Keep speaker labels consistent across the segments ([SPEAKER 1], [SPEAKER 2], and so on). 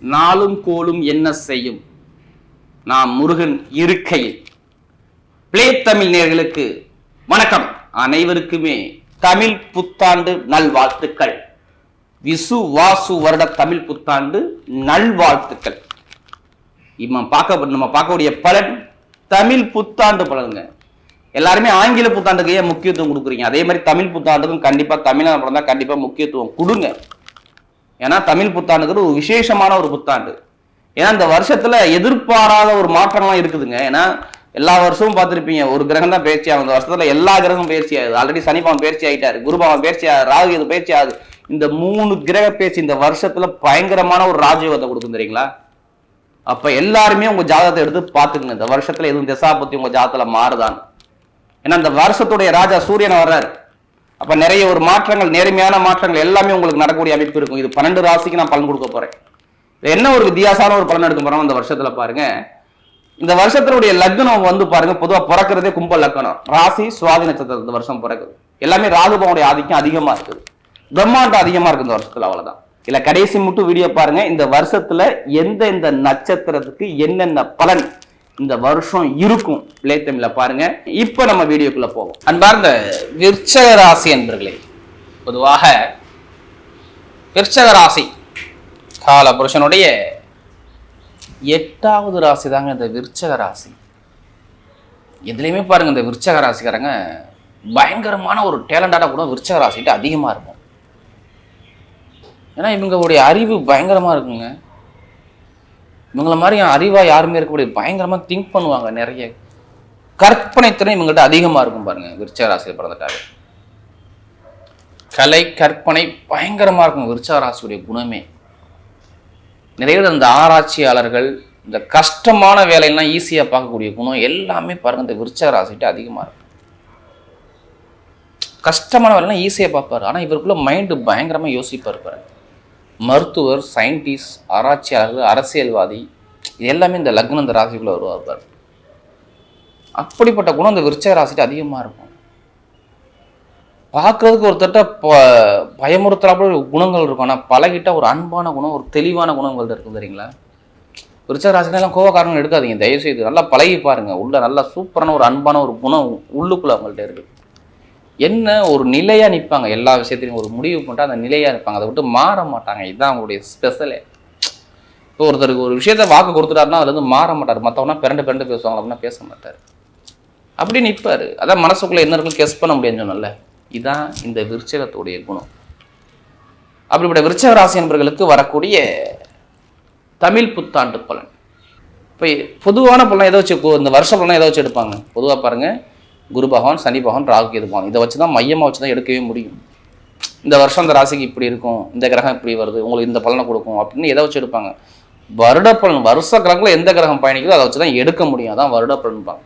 [SPEAKER 1] நாளும் கோலும் என்ன செய்யும்? நாம் முருகன் இருக்கையில். பிளே தமிழ் நேர்களுக்கு வணக்கம். அனைவருக்குமே தமிழ் புத்தாண்டு நல்வாழ்த்துக்கள். விசு வாசு வருட தமிழ் புத்தாண்டு நல்வாழ்த்துக்கள். நம்ம பார்க்க நம்ம பார்க்கக்கூடிய பலன் தமிழ் புத்தாண்டு பலனுங்க. எல்லாருமே ஆங்கில புத்தாண்டுக்கு ஏன் முக்கியத்துவம் கொடுக்குறீங்க? அதே மாதிரி தமிழ் புத்தாண்டுக்கும் கண்டிப்பா தமிழ் தான் கண்டிப்பாக முக்கியத்துவம் கொடுங்க. ஏன்னா தமிழ் புத்தாண்டுங்கிறது ஒரு விசேஷமான ஒரு புத்தாண்டு. ஏன்னா இந்த வருஷத்துல எதிர்பாராத ஒரு மாற்றம்லாம் இருக்குதுங்க. ஏன்னா எல்லா வருஷமும் பார்த்துருப்பீங்க ஒரு கிரகம் தான் பயிற்சி ஆகும். இந்த வருஷத்துல எல்லா கிரகமும் பயிற்சி ஆகுது. ஆல்ரெடி சனிபாவன் பயிற்சி ஆகிட்டாரு குருபாவன் பயிற்சி ஆகுது ராகு இது பயிற்சி ஆகுது. இந்த மூணு கிரக பயிற்சி இந்த வருஷத்துல பயங்கரமான ஒரு ராஜயோகத்தை கொடுக்கும் தெரியுங்களா? அப்ப எல்லாருமே உங்க ஜாதகத்தை எடுத்து பாத்துக்கணும் இந்த வருஷத்துல எதுவும் திசாபத்தி உங்க ஜாதகத்துல மாறுதான்னு. ஏன்னா இந்த வருஷத்துடைய ராஜா சூரியன் வர்றாரு. அப்ப நிறைய ஒரு மாற்றங்கள் நேர்மையான மாற்றங்கள் எல்லாமே உங்களுக்கு நடக்கக்கூடிய அமைப்பு இருக்கும். இது பன்னெண்டு ராசிக்கு நான் பலன் கொடுக்க போறேன். என்ன ஒரு வித்தியாசமான ஒரு பலன் எடுக்க போறோம் இந்த வருஷத்துல பாருங்க. இந்த வருஷத்தினுடைய லக்னம் வந்து பாருங்க பொதுவா பிறக்கிறதே கும்ப லக்னம். ராசி சுவாதி நட்சத்திரம் இந்த வருஷம் பிறக்குது. எல்லாமே ராகுபவனுடைய ஆதிக்கம் அதிகமா இருக்குது. பிரம்மாண்டம் அதிகமா இருக்கு இந்த வருஷத்துல அவ்வளவுதான். இல்ல கடைசி மட்டும் வீடியோ பாருங்க. இந்த வருஷத்துல எந்த எந்த நட்சத்திரத்துக்கு என்னென்ன பலன் இந்த வருஷம் இருக்கும். தமிழ்ல பாருங்க. இப்ப நம்ம வீடியோக்குள்ள போவோம். அன்பார்ந்த விருச்சக ராசி என்பர்களே பொதுவாக விருச்சக ராசி கால புருஷனுடைய எட்டாவது ராசி தாங்க இந்த விருச்சக ராசி. எதுலையுமே பாருங்க இந்த விருச்சக ராசிக்காரங்க பயங்கரமான ஒரு டேலண்டாக கூட விருச்சக ராசிட்டு அதிகமாக இருக்கும். ஏன்னா இவங்களுடைய அறிவு பயங்கரமாக இருக்குங்க. இவங்கள மாதிரி அறிவாக யாருமே இருக்கக்கூடிய பயங்கரமாக திங்க் பண்ணுவாங்க நிறைய. கற்பனை திறன் இவங்கள்ட்ட அதிகமாக இருக்கும் பாருங்க விருச்சகராசியில் பிறந்துட்டாரு கலை கற்பனை பயங்கரமாக இருக்கும் விருச்சகராசியுடைய குணமே. நிறைய பேர் இந்த ஆராய்ச்சியாளர்கள் இந்த கஷ்டமான வேலையெல்லாம் ஈஸியாக பார்க்கக்கூடிய குணம் எல்லாமே பாருங்க இந்த விருச்சகராசிட்ட அதிகமாக இருக்கும். கஷ்டமான வேலைலாம் ஈஸியாக பார்ப்பாரு. ஆனால் இவருக்குள்ள மைண்டு பயங்கரமாக யோசிப்பார் பாருங்க. மருத்துவர் சயின்டிஸ்ட் ஆராய்ச்சியாளர்கள் அரசியல்வாதி இது எல்லாமே இந்த லக்னம் இந்த ராசிக்குள்ளே வருவார் அப்படிப்பட்ட குணம் இந்த விருச்சக ராசிட்டு அதிகமாக இருக்கும். பார்க்கறதுக்கு ஒருத்தட்ட ப பயமுறுத்துறாப்புல குணங்கள் இருக்கும். ஆனால் பழகிட்ட ஒரு அன்பான குணம் ஒரு தெளிவான குணங்கள் இருக்கும் தெரியுங்களா? விருச்சக ராசிலாம் கோவக்காரங்க எடுக்காதீங்க. தயவு செய்து நல்லா பழகி பாருங்கள் உள்ள நல்லா சூப்பரான ஒரு அன்பான ஒரு குணம் உள்ளுக்குள்ளே அவங்கள்ட்ட இருக்குது என்ன ஒரு நிலையாக நிற்பாங்க எல்லா விஷயத்திலையும் ஒரு முடிவு பண்ணிட்டு அந்த நிலையாக இருப்பாங்க அதை விட்டு மாற மாட்டாங்க. இதுதான் அவங்களுடைய ஸ்பெஷலே இப்போ ஒருத்தருக்கு ஒரு விஷயத்த வாக்கு கொடுத்துட்டாருன்னா அதுலேருந்து மாற மாட்டார். மற்றவனா பிறண்டு பிறண்டு பேசுவாங்க. அப்படின்னா பேச மாட்டார். அப்படி நிற்பாரு அதான் மனசுக்குள்ளே என்ன இருக்கும் கெஸ் பண்ண முடியும்னு சொன்னல இதான் இந்த விருச்சகத்துடைய குணம். அப்படிப்பட்ட விருச்சக ராசி என்பவர்களுக்கு வரக்கூடிய தமிழ் புத்தாண்டு பலன். இப்போ பொதுவான பலன் எதை வச்சு இந்த வருஷ பலன் எதை வச்சு எடுப்பாங்க. பொதுவாக பாருங்கள் குரு பகவான் சனி பகவான் ராகு கேது பகவான். இதை வச்சு தான் மையமாக வச்சு தான் எடுக்கவே முடியும். இந்த வருஷம் இந்த ராசிக்கு இப்படி இருக்கும் இந்த கிரகம் இப்படி வருது உங்களுக்கு இந்த பலனை கொடுக்கும் அப்படின்னு எதை வச்சு எடுப்பாங்க? வருட பலன் வருஷ கிரகங்களில் எந்த கிரகம் பயணிக்குதோ அதை வச்சு தான் எடுக்க முடியும். அதான் வருட பலன்பாங்க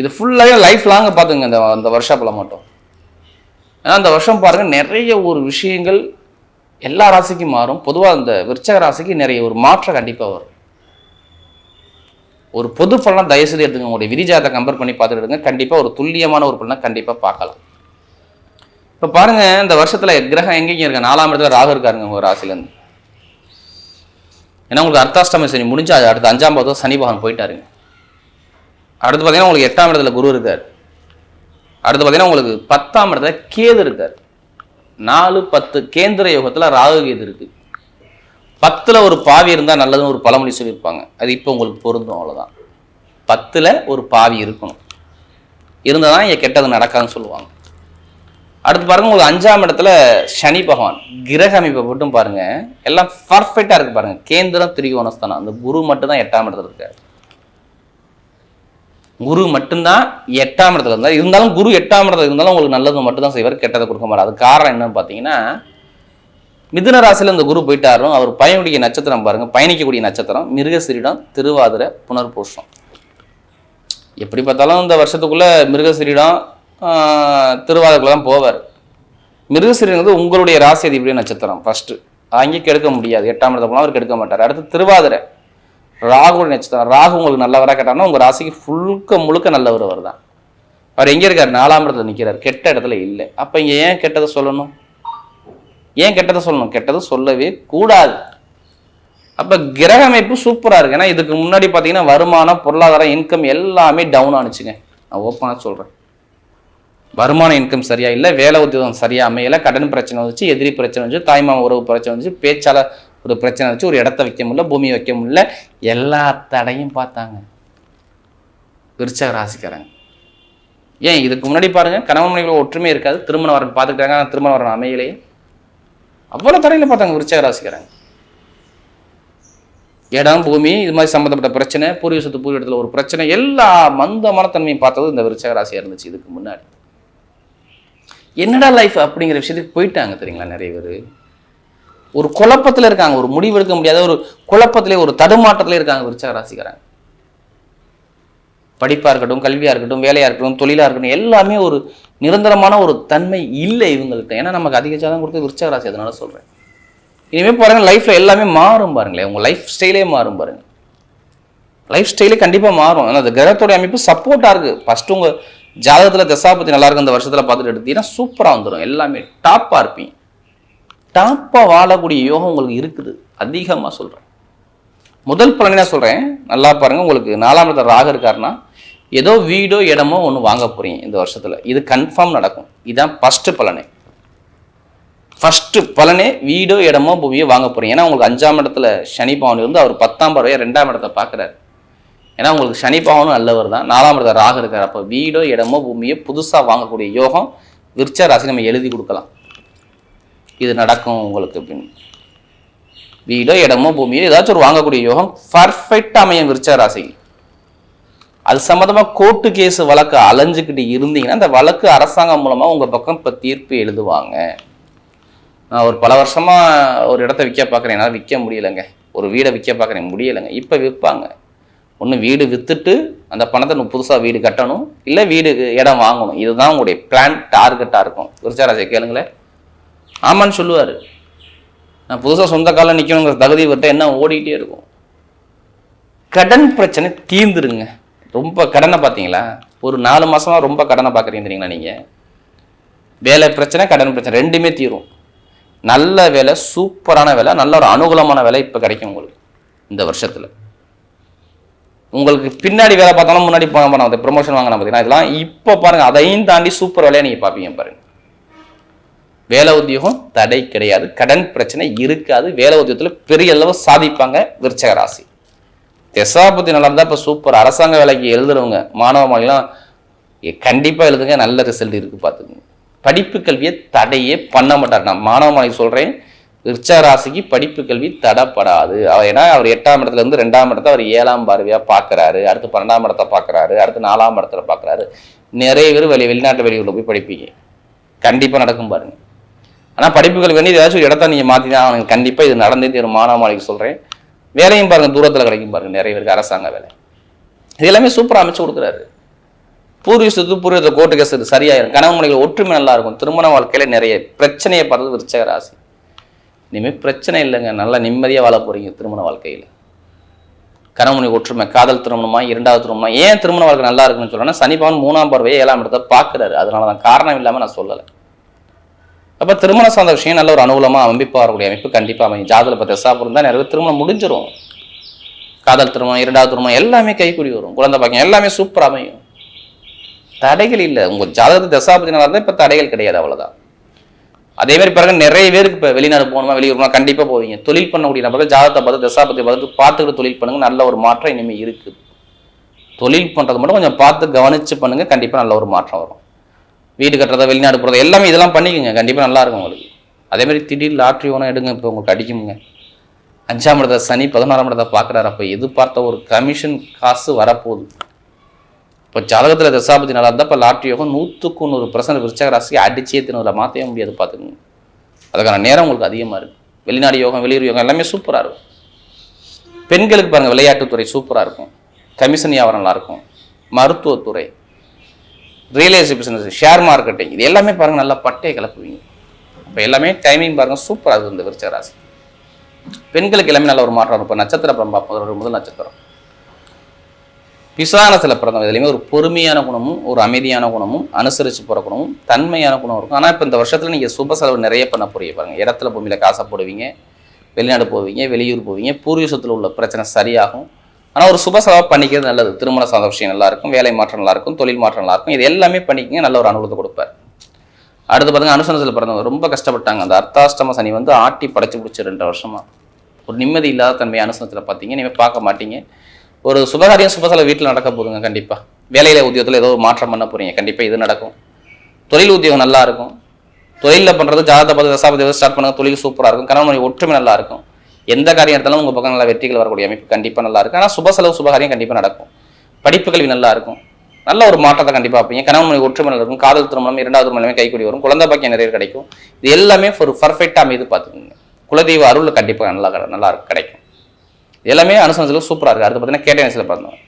[SPEAKER 1] இது ஃபுல்லாகவே லைஃப் லாங்க பார்த்துங்க இந்த அந்த வருஷ பலம் மட்டும். ஏன்னா அந்த வருஷம் பாருங்கள் நிறைய ஒரு விஷயங்கள் எல்லா ராசிக்கும் மாறும். பொதுவாக அந்த விருச்சக ராசிக்கு நிறைய ஒரு மாற்றம் கண்டிப்பாக வரும். ஒரு பொது பலனை தயவுசெய்து எடுத்துங்க உங்களுடைய விரிஜாத்தை கம்பேர் பண்ணி பார்த்துட்டு எடுங்க கண்டிப்பாக ஒரு துல்லியமான ஒரு பலனை கண்டிப்பாக பார்க்கலாம். இப்போ பாருங்கள் இந்த வருஷத்தில் கிரகம் எங்கேயும் இருக்கு? நாலாம் இடத்துல ராகு இருக்காருங்க உங்கள் ராசிலேருந்து ஏன்னா உங்களுக்கு அர்த்தாஷ்டமி சனி முடிஞ்சு அது அடுத்த அஞ்சாம் பாதம் சனி பகவான் போயிட்டாருங்க. அடுத்து பார்த்தீங்கன்னா உங்களுக்கு எட்டாம் இடத்துல குரு இருக்கார். அடுத்து பார்த்தீங்கன்னா உங்களுக்கு பத்தாம் இடத்துல கேது இருக்கார். நாலு பத்து கேந்திர யோகத்தில் ராகு கேது இருக்குது பத்தில் ஒரு பாவி இருந்தால் நல்லதுன்னு ஒரு பழமொழி சொல்லியிருப்பாங்க. அது இப்போ உங்களுக்கு பொருந்தும் அவ்வளோதான் பத்தில் ஒரு பாவி இருக்கணும். இருந்தால் தான் இங்க கெட்டது நடக்காதுன்னு சொல்லுவாங்க. அடுத்து பாருங்க உங்களுக்கு அஞ்சாம் இடத்துல சனி பகவான் கிரக அமைப்பை மட்டும் பாருங்க. எல்லாம் பர்ஃபெக்டாக இருக்கு பாருங்க. கேந்திரம் திரிகோணஸ்தானம். அந்த குரு மட்டும்தான் எட்டாம் இடத்துல இருக்காரு. குரு மட்டும்தான் எட்டாம் இடத்துல இருந்தார். இருந்தாலும் குரு எட்டாம் இடத்துல இருந்தாலும் உங்களுக்கு நல்லது மட்டும்தான் செய்வார் கெட்டதை கொடுக்க மாட்டார். அது காரணம் என்னன்னு பார்த்தீங்கன்னா மிதுன ராசியில் இந்த குரு போயிட்டாரும் அவர் பயனுடைய நட்சத்திரம் பாருங்க பயணிக்கக்கூடிய நட்சத்திரம். மிருகசிரிடம் திருவாதிரை புனர்பூஷம் எப்படி பார்த்தாலும் இந்த வருஷத்துக்குள்ள மிருகசிரிடம் திருவாதிரக்குள்ள தான் போவார். மிருகசிரிங்கிறது உங்களுடைய ராசி அதிபதி நட்சத்திரம் ஃபர்ஸ்ட் அங்கே கெடுக்க முடியாது. எட்டாம் இடத்துல போனால் அவர் கெடுக்க மாட்டார். அடுத்து திருவாதிரை. ராகுடைய நட்சத்திரம். ராகு உங்களுக்கு நல்லவராக கேட்டாங்கன்னா உங்கள் ராசிக்கு முழுக்க முழுக்க நல்லவர் அவர் தான் அவர் எங்கே இருக்கார்? நாலாம் இடத்துல நிற்கிறார் கெட்ட இடத்துல இல்லை. அப்போ இங்கே ஏன் கெட்டதை சொல்லணும்? ஏன் கெட்டதை சொல்லணும்? கெட்டதை சொல்லவே கூடாது. அப்ப கிரக அமைப்பு சூப்பரா இருக்கு. ஏன்னா இதுக்கு முன்னாடி பாத்தீங்கன்னா வருமானம் பொருளாதாரம் இன்கம் எல்லாமே டவுன் ஆனிச்சுங்க நான் ஓப்பனா சொல்றேன். வருமான இன்கம் சரியா இல்லை வேலை உத்தியோகம் சரியா அமையல கடன் பிரச்சனை வந்துச்சு எதிரி பிரச்சனை வந்துச்சு தாய்மாம உறவு பிரச்சனை வந்துச்சு பேச்சால ஒரு பிரச்சனை வந்துச்சு ஒரு இடத்த வைக்க முடியல பூமியை வைக்க முடியல எல்லா தடையும் பார்த்தாங்க. விருச்சக ராசிக்காரங்க. ஏன்? இதுக்கு முன்னாடி பாருங்க கணவன் மனைவிகள் ஒற்றுமை இருக்காது திருமண வரன் பார்த்துக்கிட்டாங்க திருமண வரன் அமையலையே. அவ்வளவு தடையில் பார்த்தாங்க விருச்சக ராசிக்காரங்க இடம் பூமி இது மாதிரி சம்மந்தப்பட்ட பிரச்சனை பூர்வீக சொத்து பூர்வ இடத்துல ஒரு பிரச்சனை எல்லா மந்த மனத்தன்மையும் பார்த்தது இந்த விருச்சக ராசியா இருந்துச்சு இதுக்கு முன்னாடி. என்னடா லைஃப் அப்படிங்கிற விஷயத்துக்கு போயிட்டாங்க தெரியுங்களா நிறைய பேர்? ஒரு குழப்பத்துல இருக்காங்க ஒரு முடிவு எடுக்க முடியாத ஒரு குழப்பத்திலே ஒரு தடுமாற்றத்திலே இருக்காங்க விருச்சக ராசிக்காரங்க படிப்பா இருக்கட்டும் கல்வியா இருக்கட்டும் வேலையா இருக்கட்டும் தொழிலா இருக்கட்டும் எல்லாமே ஒரு நிரந்தரமான ஒரு தன்மை இல்லை இவங்கள்ட்ட. ஏன்னா நமக்கு அதிக ஜாதகம் கொடுத்து விருச்சக ராசி அதனால சொல்கிறேன் இனிமேல் பாருங்க லைஃப்பில் எல்லாமே மாறும் பாருங்களேன். உங்கள் லைஃப் ஸ்டைலே மாறும் பாருங்கள் லைஃப் ஸ்டைலே கண்டிப்பாக மாறும். ஏன்னா அந்த கிரகத்தோட அமைப்பு சப்போர்ட்டாக இருக்குது ஃபஸ்ட்டு உங்கள் ஜாதகத்தில் தசாபத்தி நல்லா இருக்கு இந்த வருஷத்தில் பார்த்துட்டு எடுத்தீங்கன்னா சூப்பராக வந்துடும் எல்லாமே டாப்பாக இருப்பீங்க. டாப்பாக வாழக்கூடிய யோகம் உங்களுக்கு இருக்குது. அதிகமாக சொல்கிறேன் முதல் பலன் சொல்கிறேன் நல்லா பாருங்கள் உங்களுக்கு நாலாம் இடத்துல ராக இருக்காருன்னா ஏதோ வீடோ இடமோ ஒன்று வாங்க போகிறீங்க இந்த வருஷத்தில். இது கன்ஃபார்ம் நடக்கும். இதுதான் ஃபஸ்ட்டு பலனே. ஃபஸ்ட்டு பலனே வீடோ இடமோ பூமியோ வாங்க போகிறீங்க ஏன்னா உங்களுக்கு அஞ்சாம் இடத்துல சனி பவன் இருந்து அவர் பத்தாம் பறவையா ரெண்டாம் இடத்தை பார்க்குறாரு. ஏன்னா உங்களுக்கு சனி பவனும் நல்லவர் தான். நாலாம் இடத்தை ராகு இருக்கார். அப்போ வீடோ இடமோ பூமியோ புதுசாக வாங்கக்கூடிய யோகம் விருச்ச ராசி நம்ம எழுதி கொடுக்கலாம். இது நடக்கும் உங்களுக்கு அப்படின்னு. வீடோ இடமோ பூமியோ ஏதாச்சும் ஒரு வாங்கக்கூடிய யோகம் பர்ஃபெக்ட் அமையும் விருச்ச ராசிக்கு. அது சம்மந்தமாக கோர்ட்டு கேஸ் வழக்கு அலைஞ்சுக்கிட்டு இருந்தீங்கன்னா அந்த வழக்கு அரசாங்கம் மூலமாக உங்கள் பக்கம் இப்போ தீர்ப்பு எழுதுவாங்க. நான் ஒரு பல வருஷமாக ஒரு இடத்த விற்க பார்க்குறேன் என்னால் விற்க முடியலைங்க. ஒரு வீடை விற்க பார்க்குறேன் முடியலைங்க. இப்போ விற்பாங்க ஒன்று வீடு விற்றுட்டு அந்த பணத்தை நம்ம புதுசாக வீடு கட்டணும். இல்லை வீடு இடம் வாங்கணும். இதுதான் உங்களுடைய பிளான் டார்கெட்டாக இருக்கும். விருச்சாராஜை கேளுங்களேன். ஆமான்னு சொல்லுவார். நான் புதுசாக சொந்த காலம் நிற்கணுங்கிற தகுதி விட்ட என்ன ஓடிக்கிட்டே இருக்கும். கடன் பிரச்சனை தீர்ந்துருங்க. ரொம்ப கடனை பார்த்தீங்களா? ஒரு நாலு மாதமாக ரொம்ப கடனை பார்க்குறீங்க தெரியுங்களா நீங்கள் வேலை பிரச்சனை கடன் பிரச்சனை ரெண்டுமே தீரும். நல்ல வேலை சூப்பரான வேலை நல்ல ஒரு அனுகூலமான வேலை இப்போ கிடைக்கும் உங்களுக்கு இந்த வருஷத்தில். உங்களுக்கு பின்னாடி வேலை பார்த்தாலும் முன்னாடி போன பண்ண ப்ரொமோஷன் வாங்கினா பார்த்தீங்கன்னா இதெல்லாம் இப்போ பாருங்கள் அதையும் தாண்டி சூப்பர் வேலையை நீங்கள் பார்ப்பீங்க பாருங்கள் வேலை உத்தியோகம் தடை கிடையாது. கடன் பிரச்சனை இருக்காது. வேலை உத்தியோகத்தில் பெரிய அளவு சாதிப்பாங்க விருச்சக ராசி. தெசாபதி நல்லா இருந்தால் இப்போ சூப்பர். அரசாங்க வேலைக்கு எழுதுறவங்க மாணவ மாணவிலாம் கண்டிப்பாக எழுதுங்க நல்ல ரிசல்ட் இருக்குது பார்த்துக்கோங்க. படிப்பு கல்வியை தடையே பண்ண மாட்டார். நான் மாணவ மாணவி சொல்கிறேன் விருச்சக ராசிக்கு படிப்பு கல்வி தடைப்படாது. அவர் ஏன்னா அவர் எட்டாம் இடத்துலேருந்து ரெண்டாம் இடத்த அவர் ஏழாம் பார்வையாக பார்க்கறாரு. அடுத்து பன்னெண்டாம் இடத்த பார்க்கறாரு. அடுத்து நாலாம் இடத்துல பார்க்குறாரு. நிறைய பேர் வெளி வெளிநாட்டு வெளியூரில் போய் படிப்பீங்க. கண்டிப்பாக நடக்கும் பாருங்கள் ஆனால் படிப்புகள் வேண்டி ஏதாச்சும் ஒரு இடத்த நீங்கள் மாற்றி தான் அவனுக்கு கண்டிப்பாக இது நடந்தே தீரும். மாணவ மாணவிக்கு சொல்கிறேன் வேலையும் பாருங்க தூரத்தில் கிடைக்கும் பாருங்க நிறைய பேருக்கு அரசாங்க வேலை. இது எல்லாமே சூப்பராக அமைச்சு கொடுக்குறாரு. பூர்வீகத்து பூர்வீகத்தை கோர்ட்டு கேஸ் இது சரியாயிரும். கணவன் மனைவிகள் ஒற்றுமை நல்லா இருக்கும். திருமண வாழ்க்கையில நிறைய பிரச்சனையை பார்த்தது விருச்சக ராசி. இனிமேல் பிரச்சனை இல்லைங்க. நல்லா நிம்மதியாக வாழ போறீங்க திருமண வாழ்க்கையில். கணவனை ஒற்றுமை காதல் திருமணமா இரண்டாவது திருமணமா ஏன் திருமண வாழ்க்கை நல்லா இருக்குன்னு சொல்றேன்னா சனிபவன் மூணாம் பார்வையை ஏழாம் இடத்தை பார்க்குறாரு. அதனால தான் காரணம் இல்லாமல் நான் சொல்லலை. அப்போ திருமண சார்ந்த விஷயம் நல்ல ஒரு அனுகூலமாக அமைப்பு வரக்கூடிய அமைப்பு கண்டிப்பாக அமையும். ஜாதகத்தில் இப்போ தசா இருந்தால் நிறைய திருமணம் முடிஞ்சிரும். காதல் திருமணம் இரண்டாவது திருமணம் எல்லாமே கைக்குடி வரும். குழந்தை பாக்கியம் எல்லாமே சூப்பராக அமையும். தடைகள் இல்லை. உங்க ஜாதகத்து தசாபதினால நல்லா இருந்தால் இப்போ தடைகள் கிடையாது அவ்வளவுதான். அதே மாதிரி பாருங்க நிறைய பேருக்கு இப்போ வெளிநாடு போகணுமா வெளியூர்னா கண்டிப்பாக போவீங்க. தொழில் பண்ணக்கூடிய நபர்கள் ஜாதகத்தை பார்த்து தசாபதி பார்த்து பார்த்துக்கிட்டு தொழில் பண்ணுங்க. நல்ல ஒரு மாற்றம் இனிமேல் இருக்குது தொழில் பண்ணுறது மட்டும் கொஞ்சம் பார்த்து கவனிச்சு பண்ணுங்க. கண்டிப்பாக நல்ல ஒரு மாற்றம் வரும். வீடு கட்டுறதா வெளிநாடு போகிறதா எல்லாமே இதெல்லாம் பண்ணிக்கோங்க. கண்டிப்பாக நல்லா இருக்கும் உங்களுக்கு. அதே மாதிரி திடீர் லாட்ரி ஓனம் எடுங்க இப்போ உங்களுக்கு அடிக்குமுங்க. அஞ்சாம் இடத்த சனி பதினாறாம் இடத்தை பார்க்குறாரு அப்போ எதிர்பார்த்த ஒரு கமிஷன் காசு வரப்போகுது. இப்போ ஜாதகத்தில் தசாபதி நல்லா இருந்தால் இப்போ லாட்ரி யோகம் நூற்றுக்கு நூறு பர்சன்ட் விருச்சக ராசிக்கு அடிச்சே தினத்தில் மாற்றவே முடியாது பார்த்துக்கோங்க. அதுக்கான நேரம் உங்களுக்கு அதிகமாக இருக்குது வெளிநாடு யோகம் வெளியூர் யோகம் எல்லாமே சூப்பராக இருக்கும். பெண்களுக்கு பாருங்கள் விளையாட்டுத்துறை சூப்பராக இருக்கும். கமிஷன் வியாபாரம் நல்லாயிருக்கும் மருத்துவத்துறை. Real estate business share marketing இது எல்லாமே பாருங்கள் நல்லா பட்டையை கிளப்புவீங்க. இப்போ எல்லாமே டைமிங் பாருங்கள் சூப்பராக இருக்குது இந்த விருச்ச ராசி. பெண்களுக்கு எல்லாமே நல்ல ஒரு மாற்றம் இருக்கும். நட்சத்திர படம் பார்ப்போம். ஒரு முதல் நட்சத்திரம். பிசானத்தில் பிறந்தவங்க இதுலையுமே ஒரு பொறுமையான குணமும் ஒரு அமைதியான குணமும் அனுசரித்து போகிற குணமும் தன்மையான குணம் இருக்கும். ஆனால் இப்போ இந்த வருஷத்தில் நீங்கள் சுப செலவு நிறைய பண்ண போறீங்க பாருங்கள் இடத்துல பூமியில் காசை போடுவீங்க வெளிநாடு போவீங்க வெளியூர் போவீங்க பூர்வீசத்தில் உள்ள பிரச்சனை சரியாகும். ஆனால் ஒரு சுப செலவாக பண்ணிக்கிறது நல்லது. திருமண சாத விஷயம் நல்லா இருக்கும் வேலை மாற்றம் நல்லா இருக்கும் தொழில் மாற்றம் நல்லா இருக்கும் இது எல்லாமே பண்ணிக்கங்க நல்ல ஒரு அனுபவத்தை கொடுப்பார். அடுத்து பார்த்தீங்கன்னா அனுசனத்தில் பிறந்தவங்க ரொம்ப கஷ்டப்பட்டாங்க. அந்த அர்த்தாஷ்டம சனி வந்து ஆட்டி படைச்சு பிடிச்சி ரெண்டு வருஷமா. ஒரு நிம்மதி இல்லாத தன்மை அனுசனத்தில் பார்த்தீங்க நீங்கள் பார்க்க மாட்டீங்க. ஒரு சுபகாரியம் சுபசல வீட்டில் நடக்க போதுங்க கண்டிப்பாக வேலையில் உத்தியோகத்தில் ஏதோ ஒரு மாற்றம் பண்ண போறீங்க கண்டிப்பாக இது நடக்கும். தொழில் உத்தியோகம் நல்லா இருக்கும் தொழிலில் பண்ணுறது ஜாதகத்தை பார்த்து தசாபதி ஸ்டார்ட் பண்ணுங்க தொழில் சூப்பராக இருக்கும். கணவன் ஒற்றுமை நல்லா இருக்கும் எந்த காரியம் எடுத்தாலும் உங்கள் பக்கம் நல்லா வெற்றிகள் வரக்கூடிய அமைப்பு கண்டிப்பாக நல்லா இருக்கும் ஆனால் சுப செலவு சுபகாரியம் கண்டிப்பாக நடக்கும். படிப்பு கல்வி நல்லா இருக்கும். நல்ல ஒரு மாற்றத்தை கண்டிப்பாக பார்ப்பீங்க. கணவன் மனைவி ஒற்றுமை இருக்கும். காதல் திருமணம் இரண்டாவது திருமணமே கைக்கூடி வரும். குழந்தை பாக்கியம் நிறைய கிடைக்கும். இது எல்லாமே ஒரு பர்ஃபெக்டாக அமைது பார்த்துக்கோங்க. குலதெய்வ அருள் கண்டிப்பாக நல்லா நல்லா கிடைக்கும். எல்லாமே அனுசரிச்சலுக்கு சூப்பராக இருக்குது அடுத்து பார்த்தீங்கன்னா கேட்டேனஸில் பிறந்தோம்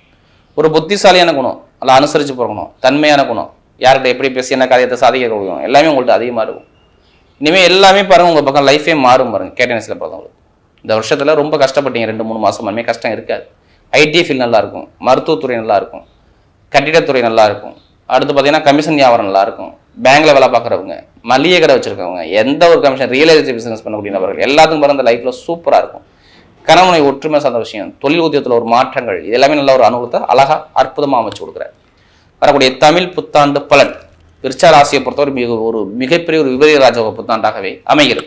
[SPEAKER 1] ஒரு புத்திசாலியான குணம் நல்லா அனுசரித்து போகணும் தன்மையான குணம். யார்கிட்ட எப்படி பேசி என்ன காரியத்தை சாதிக்க முடியும்? எல்லாமே உங்கள்கிட்ட அதிகமாக இருக்கும். இனிமேல் எல்லாமே பாருங்கள் உங்கள் பக்கம் லைஃபே மாறும் பாருங்கள் கேட்டேனஸில் பிறந்தவங்களுக்கு இந்த வருஷத்தில் ரொம்ப கஷ்டப்பட்டீங்க ரெண்டு மூணு மாதம் மாதிரி கஷ்டம் இருக்காது. ஐடி ஃபீல்ட் நல்லாயிருக்கும் மருத்துவத்துறை நல்லாயிருக்கும் கட்டிடத்துறை நல்லாயிருக்கும் அடுத்து பார்த்தீங்கன்னா கமிஷன் வியாபாரம் நல்லாயிருக்கும் பேங்க்கில் வேலை பார்க்குறவங்க மளிகை கடை வச்சுருக்கவங்க எந்த ஒரு கமிஷன் ரியல் எஸ்டேட் பிஸ்னஸ் பண்ணக்கூடிய நபர்கள் எல்லாத்துக்கும் பிறந்த லைஃப்ல சூப்பராக இருக்கும். கணவனை ஒற்றுமை சார்ந்த விஷயம் தொழில் உத்தியத்தில் ஒரு மாற்றங்கள் இது எல்லாமே நல்ல ஒரு அனுகூலத்தை அழகாக அற்புதமாக அமைச்சு கொடுக்குறாரு. வரக்கூடிய தமிழ் புத்தாண்டு பலன் விருச்சா ராசியை பொறுத்தவரை மிக ஒரு மிகப்பெரிய ஒரு விபரீத ராஜ புத்தாண்டாகவே அமைகிறது.